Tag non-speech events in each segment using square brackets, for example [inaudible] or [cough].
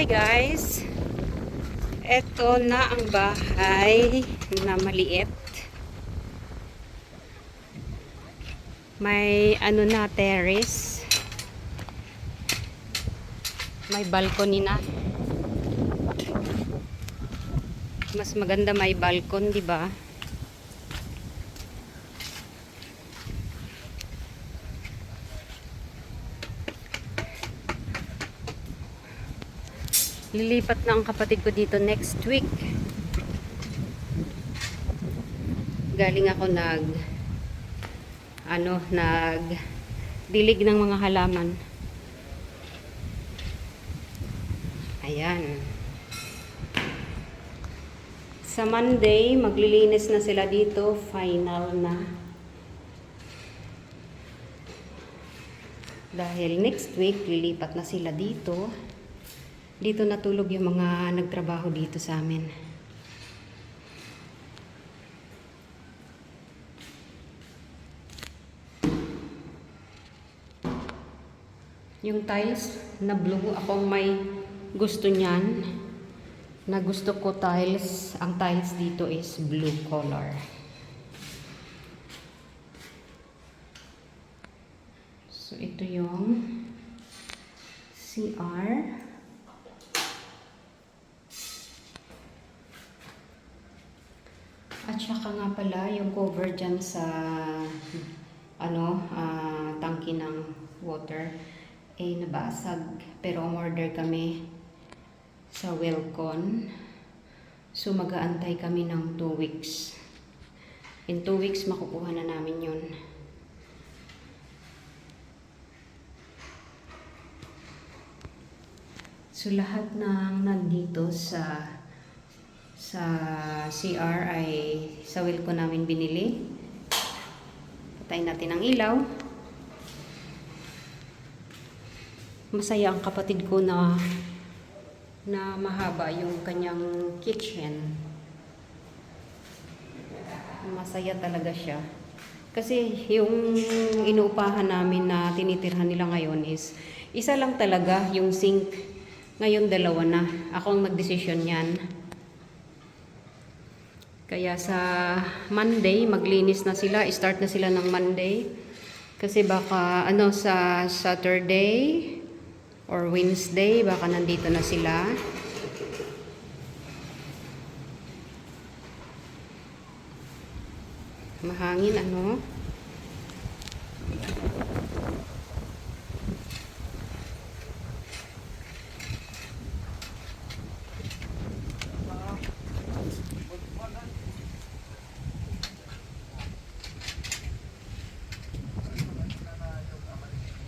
Hi guys! Ito na ang bahay na maliit. May ano na terrace. May balcony na. Mas maganda may balcony, di ba? Lilipat na ang kapatid ko dito next week. Galing ako nag ano, nag dilig ng mga halaman. Ayan. Sa Monday, maglilinis na sila dito. Final na. Dahil next week, lilipat na sila dito. Dito natulog yung mga nagtrabaho dito sa amin. Yung tiles na blue, akong may gusto niyan. Na gusto ko tiles, ang tiles dito is blue color. So ito yung CR. At nga pala yung cover dyan sa ano, ah, tangki ng water eh nabasag. Pero umorder kami sa Welcon. So mag-aantay kami ng 2 weeks. In 2 weeks makukuha na namin yun. So lahat ng nandito sa sa CR ay sa Wilco namin binili. Patayin natin ang ilaw. Masaya ang kapatid ko na na mahaba yung kanyang kitchen. Masaya talaga siya. Kasi yung inuupahan namin na tinitirhan nila ngayon is isa lang talaga yung sink. Ngayon dalawa na. Ako ang nagdesisyon yan. Kaya sa Monday, maglinis na sila. Start na sila ng Monday. Kasi baka ano sa Saturday or Wednesday, baka nandito na sila. Mahangin ano.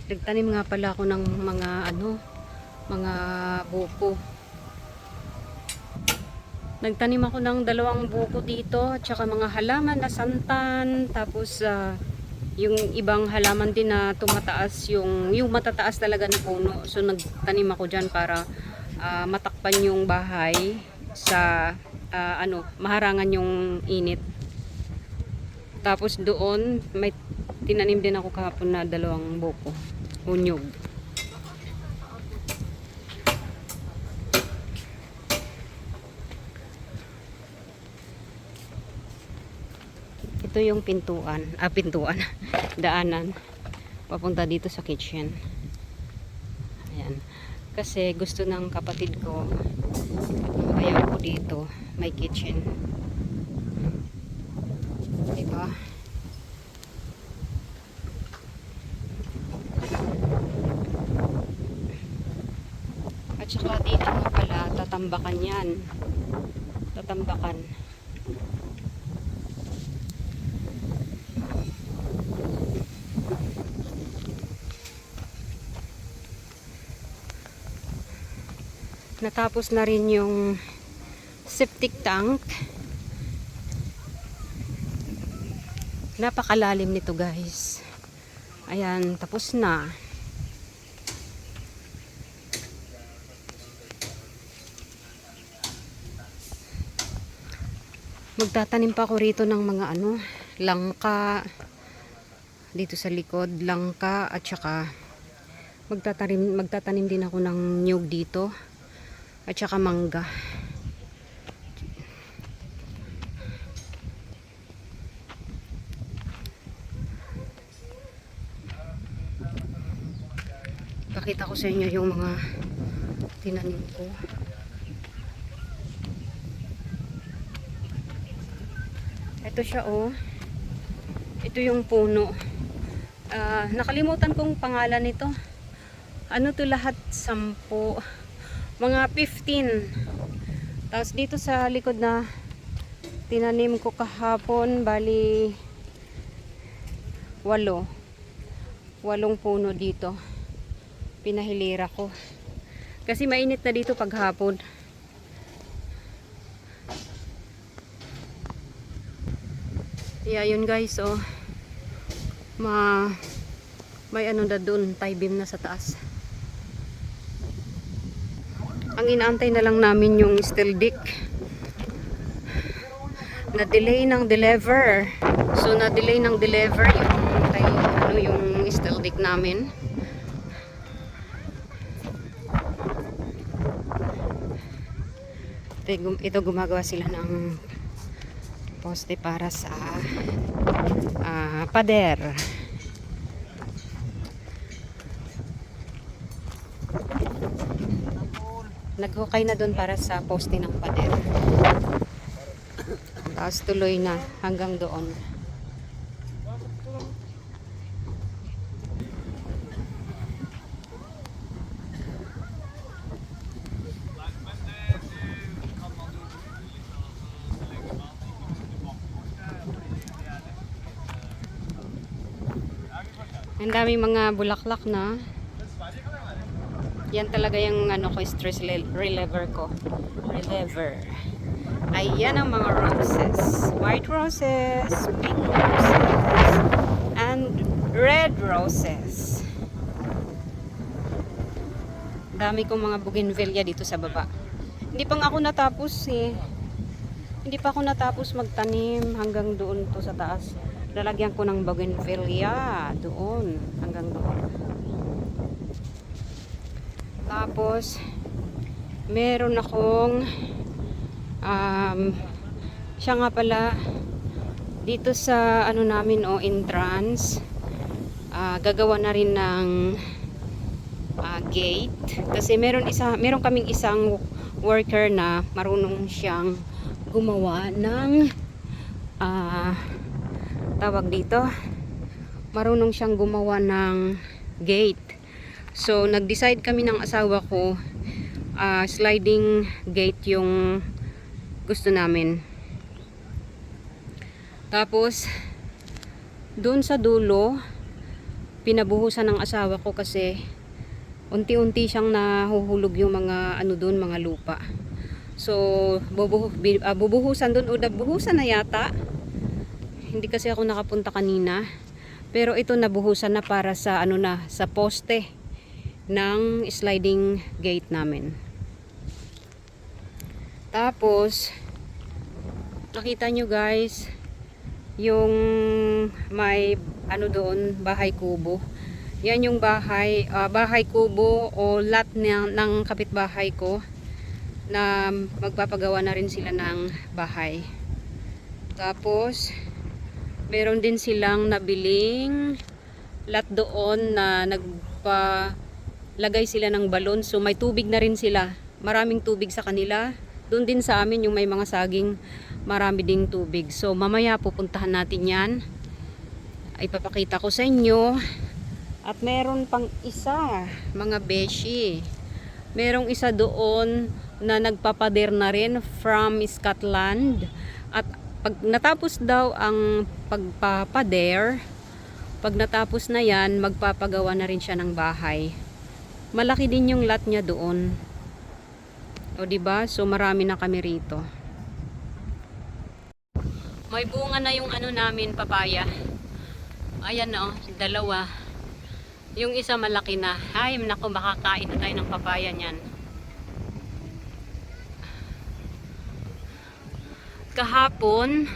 Nagtanim nga pala ako ng mga ano, mga buko. Nagtanim ako ng dalawang buko dito, at saka mga halaman na santan, tapos ah, yung ibang halaman din na tumataas, yung, yung matataas talaga na puno. So nagtanim ako dyan para ah, matakpan yung bahay sa ah, ano, maharangan yung init. Tapos doon, may tinanim din ako kahapon na dalawang buko. Unyog. Ito yung pintuan, ah pintuan, [laughs] daanan papunta dito sa kitchen. Ayan. Kasi gusto ng kapatid ko, ayaw ko dito, may kitchen. Diba? At saka dito nga pala, tatambakan yan. Tatambakan. Natapos na rin yung septic tank. Napakalalim nito guys. Ayan, tapos na. Magtatanim pa ako rito ng mga ano, langka dito sa likod, langka at saka magtatanim magtatanim din ako ng nyug dito At saka mangga. Pakita ko sa inyo yung mga tinanim ko. Ito siya oh. Ito yung puno. Ah, nakalimutan kong pangalan nito. Ano to lahat? Sampo. Mga 15. Tapos dito sa likod na tinanim ko kahapon, bali walo. Walong puno dito. Pinahilira ko. Kasi mainit na dito paghapon. Yeah, yun guys, oh. Ma may ano na doon, tie beam na sa taas. Ang inaantay na lang namin yung steel dick. Na delay ng deliver. So na delay ng deliver yung kay ano yung steel dick namin. Ito gumagawa sila ng poste para sa ah, pader. Naghukay na doon para sa poste ng pader. Tapos tuloy na hanggang doon. Ang daming mga bulaklak na. Yan talaga yung ano ko, stress reliever ko. Reliever. Ayan ang mga roses. White roses, pink roses, and red roses. Dami kong mga bougainvillea dito sa baba. Hindi pang ako natapos eh. Hindi pa ako natapos magtanim hanggang doon to sa taas. Lalagyan ko ng bougainvillea doon hanggang doon. Tapos meron akong um, siya nga pala dito sa ano namin o entrance ah, gagawa na rin ng ah, gate kasi meron isa meron kaming isang worker na marunong siyang gumawa ng ah, tawag dito. Marunong siyang gumawa ng gate. So nag-decide kami ng asawa ko ah, sliding gate yung gusto namin. Tapos doon sa dulo pinabuhusan ng asawa ko kasi unti-unti siyang nahuhulog yung mga ano doon mga lupa. So bubuhu, bi- ah, bubuhusan doon o nabuhusan na yata hindi kasi ako nakapunta kanina. Pero ito nabuhusan na para sa ano na sa poste ng sliding gate namin. Tapos nakita nyo guys yung may ano doon bahay kubo. Yan yung bahay ah, bahay kubo o lot na, ng kapitbahay ko na magpapagawa na rin sila ng bahay. Tapos meron din silang nabiling lot doon na nagpa lagay sila ng balon. So may tubig na rin sila. Maraming tubig sa kanila. Doon din sa amin yung may mga saging marami ding tubig. So mamaya pupuntahan natin yan. Ipapakita ko sa inyo. At meron pang isa mga beshi. Merong isa doon na nagpapader na rin from Scotland. At pag natapos daw ang pagpapader pag natapos na yan magpapagawa na rin siya ng bahay. Malaki din yung lot niya doon. O di ba? So marami na kami rito. May bunga na yung ano namin papaya. Ayan o dalawa. Yung isa malaki na. Ay naku makakain na tayo ng papaya niyan kahapon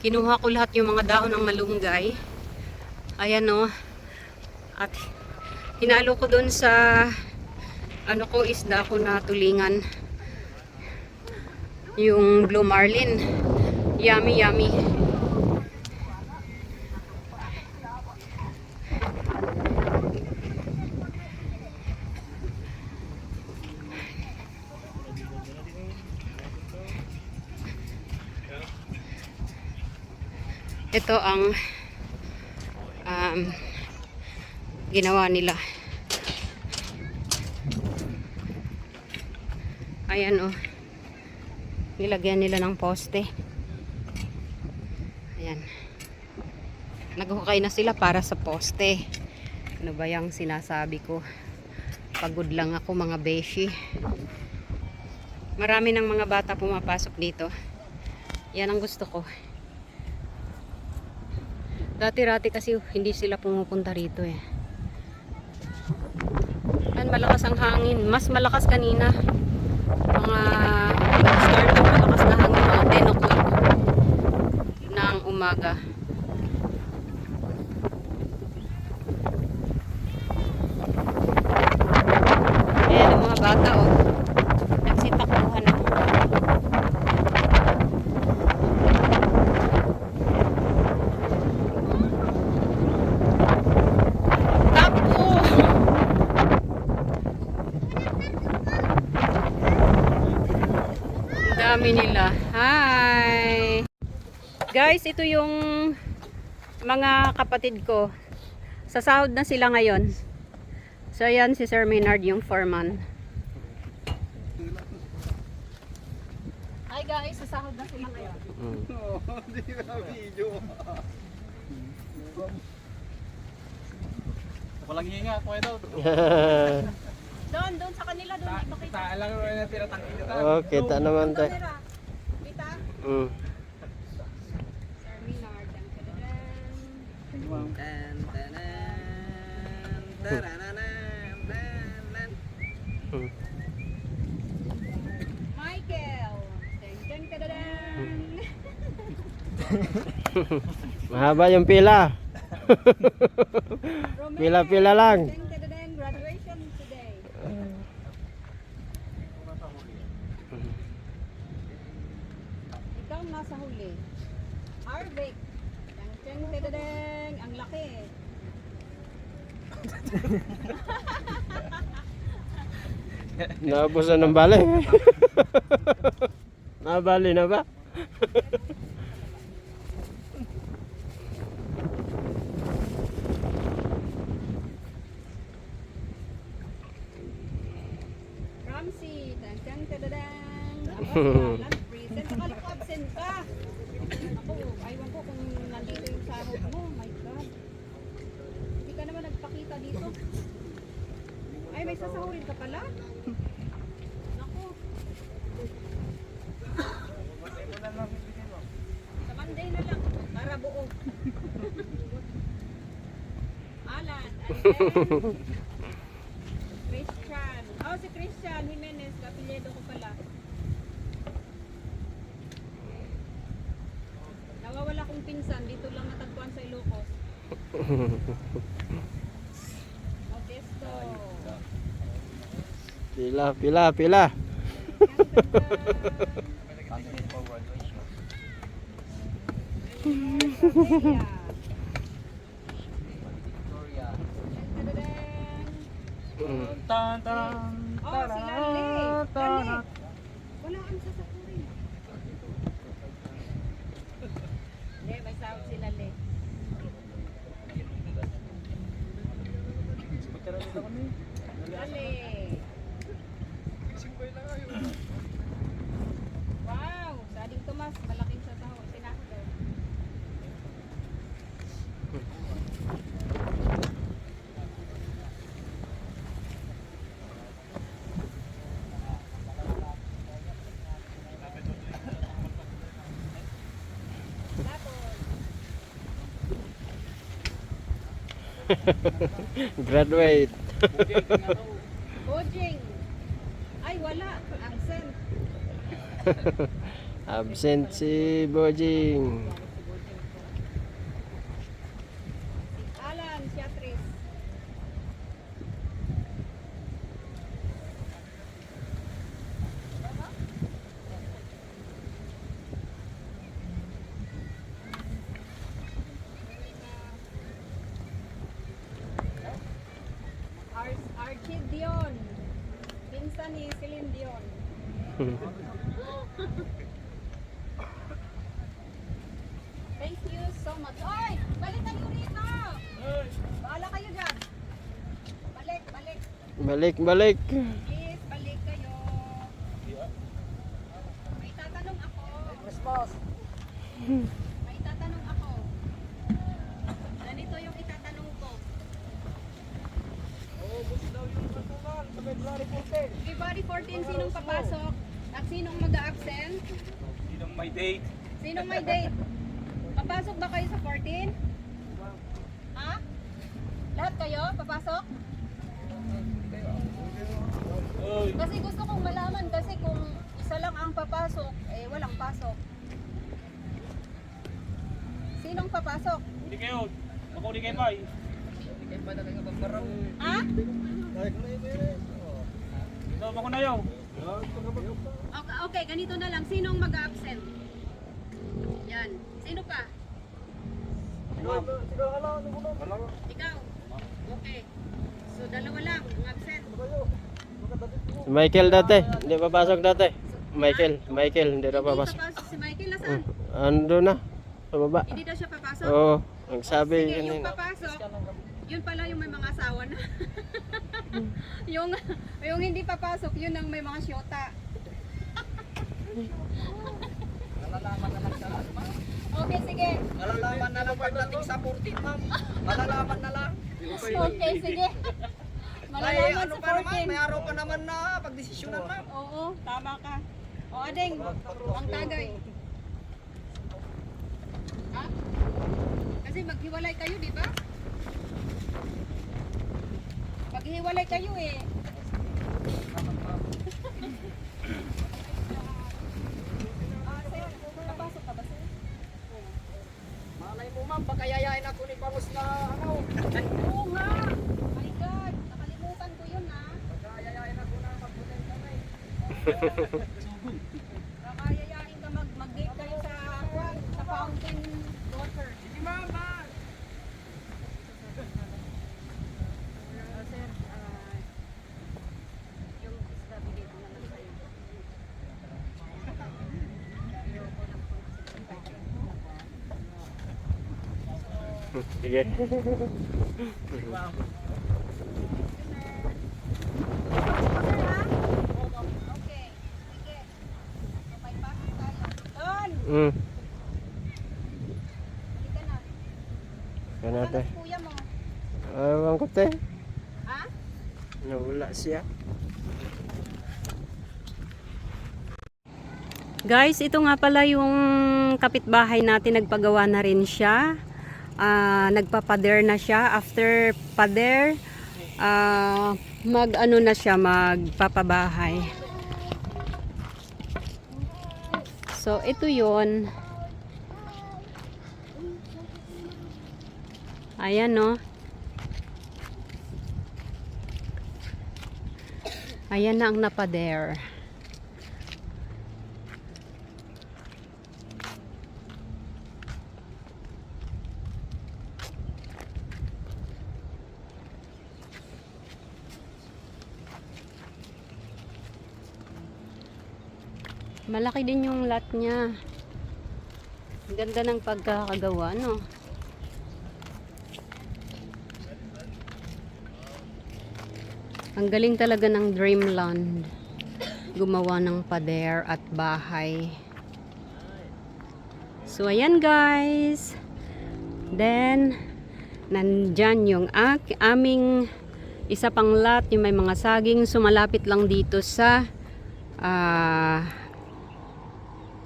kinuha ko lahat yung mga dahon ng malunggay ayan o at hinalo ko dun sa ano ko isda ko na tulingan. Yung blue marlin. Yummy, yummy. Ito ang um, ginawa nila. Ayan oh. Nilagyan nila ng poste. Ayan. Naghukay na sila para sa poste. Ano ba yung sinasabi ko? Pagod lang ako mga beshi. Marami ng mga bata pumapasok dito. Yan ang gusto ko. Dati-rati kasi hindi sila pumupunta rito eh. Yan, malakas ang hangin. Mas malakas kanina. Mga start malakas na hangin. Mga 10 o'clock ng umaga. Ayan ang mga bata oh. Nagsitakbuhan na. Tapo! Dami nila. Hi! Guys, ito yung mga kapatid ko. Sa sahod na sila ngayon. So, ayan si Sir Maynard, yung foreman. Hi guys, sa sahod na sila ngayon. Hindi na video. Walang hinga, kuya daw. Doon, doon sa kanila, doon. Ipakita. Taalang mo na tinatangki kita. Oh, kita naman tayo. Kita? Mm. Sir kadadan. Mm. Michael. [laughs] Mahaba yung pila. [laughs] Pila-pila lang. Arvic. Dun, dun, kadadan. Ang laki. Naubusan ng bali. [laughs] Nabali na ba? Ramsey. Dun, dun, kadadan. Ang present. Akala ko absent ka. Ako, aywan ko kung nandito yung sahod mo. My God. Hindi ka naman nagpakita dito. Ay, may sasahurin ka pala? Naku. Sa Monday na lang. Para buo. [laughs] Alan. Alan. Christian. Oh, si Christian Jimenez. Kapilyedo ko pala. Nawawala kong pinsan. Dito lang natagpuan sa Ilocos. Modesto. Pila, pila, pila. Mm. Tan tan. Oh, si Lali. Lali. Wala kang sasakurin. Hindi, may sahod si Lali. Lali. Wow, Sading Tomas, malaking sasahod. Sinako daw. [laughs] Graduate. Bojing. Ay, wala. Ang sen. [laughs] Absent si Bojing. Alan, Siatris. Thank you so much. Oy! Balik kayo rito! Bahala kayo dyan. Balik, balik. Balik, balik. Please, balik kayo. May tatanong ako. May tatanong ako. Ganito yung itatanong ko. February 14, sinong papasok? At sinong mag-absent? Sinong may date? Sinong may date? Papasok ba kayo sa 14? Ha? Lahat kayo? Papasok? Kasi gusto kong malaman kasi kung isa lang ang papasok, eh walang pasok. Sinong papasok? Hindi kayo. Baka hindi kayo bay. Ha? Ito ako na yaw. Okay, okay, ganito na lang. Sinong mag-absent? Yan. Sino pa? Ikaw. Okay. So, dalawa lang ang absent. Si Michael dati. Hindi papasok dati. Michael, Michael, hindi na papasok. si Michael. Nasaan? Ando na. Sa baba. Hindi daw siya papasok? Oo. Nagsabi Sige, yung kanina. papasok, yun pala yung may mga asawa na. [laughs] yung, yung hindi papasok, yun ang may mga syota. Okay, sige. Malalaman na lang pagdating sa 14, ma'am. Malalaman na lang. Okay, sige. Malalaman sa 14. araw pa naman na pagdesisyonan, ma'am. Oo, tama ka. O, Adeng, ang tagay. Ha? Kasi maghiwalay kayo, di ba? Maghiwalay kayo eh. Ah? Malay mo, ma'am. Baka yayain ako ni Pangos na ano. Oo nga! My God, nakalimutan ko yun ha. Baka yayain ako na magpunay kamay. [laughs] Baka yayain ka mag mag-date kayo sa, sa fountain water. Sige, ma'am. ma'am. Ah, sir, ah, yung isda bigay ko na lang sa'yo. Ayoko ng Sige. Don, Mm. Yan natin. Ewan ko te. Ha? Nawala siya. Guys, ito nga pala yung kapitbahay natin. Nagpagawa na rin siya. Ah, nagpapader na siya. After pader, ah, mag ano na siya, magpapabahay. So, ito yon Ayan, no. Ayan na ang napader. Malaki din yung lot niya. Ganda ng pagkakagawa, no? Ang galing talaga ng Dreamland. Gumawa ng pader at bahay. So, ayan guys. Then, nandyan yung aming isa pang lot, yung may mga saging. Sumalapit lang dito sa ah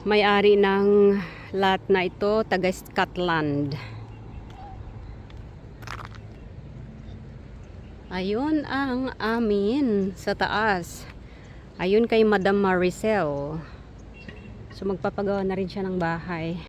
may-ari ng lot na ito, taga Scotland. Ayun ang amin sa taas. Ayun kay Madam Maricel. So magpapagawa na rin siya ng bahay.